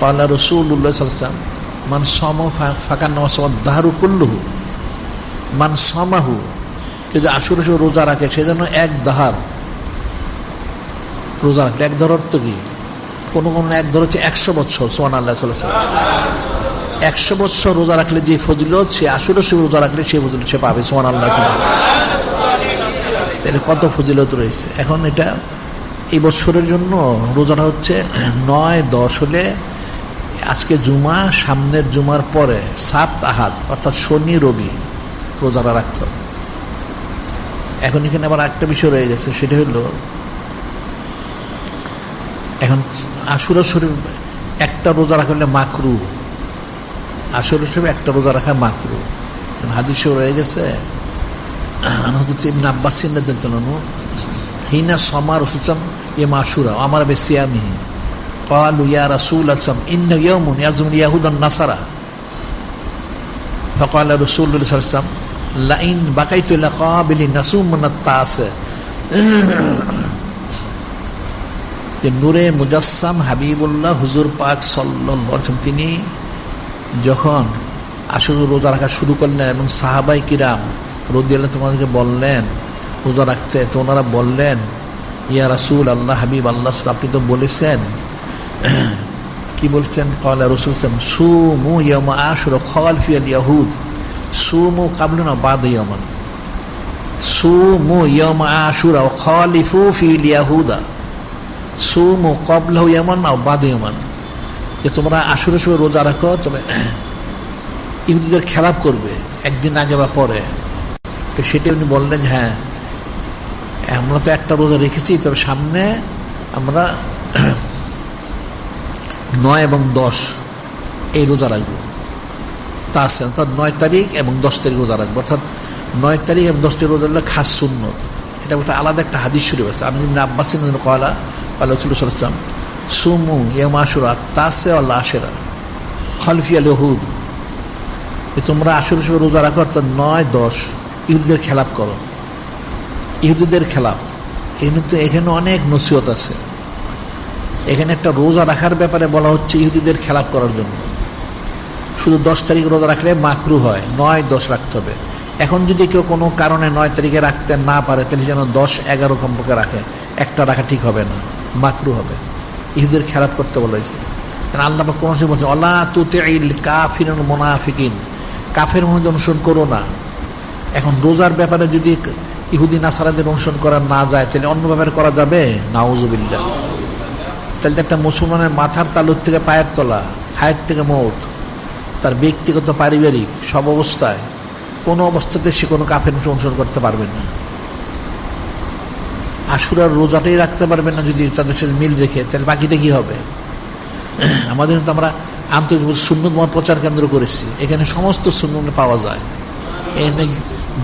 কাল্লা রসুল্লাহ সাল্লাম মান সম ফাঁকার নামাজ দাহারু কুল্লুহু মান সমাহু কেউ যে আসুর আসুর রোজা রাখে সেজন্য এক দাহার রোজা রাখলে এক ধর অর্থ কি? কোন কোন এক ধর হচ্ছে একশো বছর সোহান আল্লাহ একশো বছর রোজা রাখলে যে ফজিলত, সে আসুর সে রোজা রাখলে সে ফজিলত সে পাবে সোহান আল্লাহ তাহলে কত ফজিলত রয়েছে? এখন এটা এই বছরের জন্য রোজাটা হচ্ছে নয় দশ হলে আজকে জুমা, সামনের জুমার পরে সাত আহাত অর্থাৎ শনি, রবি রোজাটা রাখতে হবে। এখন এখানে আবার একটা বিষয় রয়ে গেছে, সেটা হলো এখন আশুরা শরীফ একটা রোজা রাখলে মাকরু। আশুরা শরীফ একটা রোজা রাখা মাকরু। হাদিস রয়ে গেছে হজরত ইবনে সিন্নাদু হিনা সমার হুসাম এ মাসুরা আমার বেশি আমি। قالوا يا رسول الله إن يوم يزم اليهود النصارى فقال رسول الله صلى الله عليه وسلم لئن بقيت لقابل نصوم من التاسع যে নূরে মুজাসসাম হাবিবুল্লাহ হুজুর পাক সাল্লাম তিনি যখন আসলে রোজা রাখা শুরু করলেন এবং সাহাবাই কিরাম রোদি আল্লাহ তোমাদেরকে বললেন রোজা রাখতে তো ওনারা বললেন ইয়া রাসুল আল্লাহ হাবিব আল্লাহ আপনি তো বলেছেন কি বলছেন? কলা রসুল সুমু ইয়ামা আশুর খল ফিয়াল ইয়াহুদ। সুমু কাবলুনা বাদ ইয়ামান সুমু ইয়ামা আশুরা খলিফু ফিল ইয়াহুদা। সুমু কবলাহু ইয়ামান না, বাদ ইয়ামান যে তোমরা আসুরের সময় রোজা রাখো, তবে ইহুদিদের খেলাপ করবে একদিন আগে বা পরে। তো সেটা উনি বললেন হ্যাঁ আমরা তো একটা রোজা রেখেছি, তবে সামনে আমরা নয় এবং দশ, এই রোজা রাখব। তা আছে, অর্থাৎ নয় তারিখ এবং দশ তারিখ রোজা রাখব। অর্থাৎ নয় তারিখ এবং দশ তারিখ রোজা রাখলে খাস সুন্নত। এটা একটা আলাদা একটা হাদিস শুরু হয়েছে আমি যেমন আব্বাস কয়লা আল্লাহাম সুমু এম আশুরা, তাসে আল্লাহ আশেরা, খলফিয়া লহুদ। তোমরা আসর হিসেবে রোজা রাখো, অর্থাৎ নয়, দশ ইহুদের খেলাপ করো। ইহুদিদের খেলাপ। এখানে এখানে অনেক নসিহত আছে। এখানে একটা রোজা রাখার ব্যাপারে বলা হচ্ছে ইহুদিদের খেলাপ করার জন্য। শুধু দশ তারিখ রোজা রাখলে মাকরু হয়, নয় দশ রাখতে হবে। এখন যদি কেউ কোনো কারণে নয় তারিখে রাখতে না পারে, তাহলে যেন দশ এগারো কম্পকে রাখে। একটা রাখা ঠিক হবে না, মাকরু হবে। ইহুদের খেলাপ করতে বলা হয়েছে। আল্লাহ কোন বলছে, অলা তুতে কাফির মোনাফিকিন। কাফের মধ্যে অনুসরণ করো না। এখন রোজার ব্যাপারে যদি ইহুদি নাসারাদের অনুসরণ করা না যায়, তাহলে অন্য ব্যাপারে করা যাবে? নাউজুবিল্লা তাহলে একটা মুসলমানের মাথার তালুর থেকে পায়ের তলা, হায়ের থেকে মৌত। তার ব্যক্তিগত, পারিবারিক সব অবস্থায় কোনো অবস্থাতে সে কোনো কাফের অনুসরণ করতে পারবে না। আশুরার রোজাটাই রাখতে পারবে না যদি তাদের সাথে মিল রেখে, তাহলে বাকিটা কি হবে? আমাদের তো আমরা আন্তর্জাতিক সুন্নতময় প্রচার কেন্দ্র করেছি। এখানে সমস্ত সুন্নত পাওয়া যায়। এখানে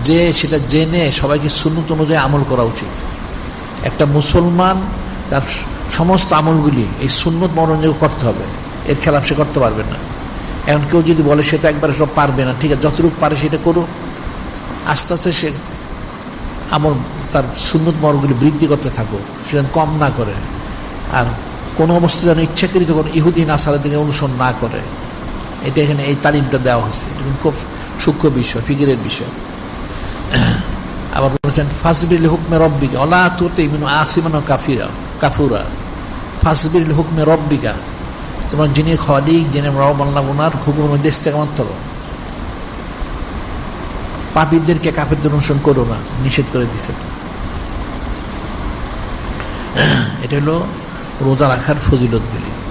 যে সেটা জেনে সবাইকে সুন্নত অনুযায়ী আমল করা উচিত। একটা মুসলমান তার সমস্ত আমলগুলি, এই সুন্নত মনোযোগ করতে হবে, এর খেলাপ সে করতে পারবে না। এখন কেউ যদি বলে সেটা একবারে সব পারবে না, ঠিক আছে, যতটুকু পারে সেটা করুক। আস্তে আস্তে সে আমল, তার সুন্নত মরগুলি বৃদ্ধি করতে থাকুক সে যেন কম না করে। আর কোনো অবস্থা যেন ইচ্ছাকৃত কোনো ইহুদিন আসারের দিকে অনুসরণ না করে। এটা এখানে এই তালিমটা দেওয়া হয়েছে। এটা খুব সূক্ষ্ম বিষয়, ফিকিরের বিষয়। আবার বলেছেন, ফাসবিল হুকমে রব্বিকা, অলা তুতে আসিমানো কাফিরা। কাফুরা। ফাসবিল হুকমে রব্বিকা। তোমার যিনি খলিক, যিনি রব আল্লাহ ওনার হুকুমের মধ্যে ইস্তেকামত থাকো পাপীদেরকে কাফেরদের অনুসরণ করো না, নিষেধ করে দিছে। এটা হলো রোজা রাখার ফজিলত বলি।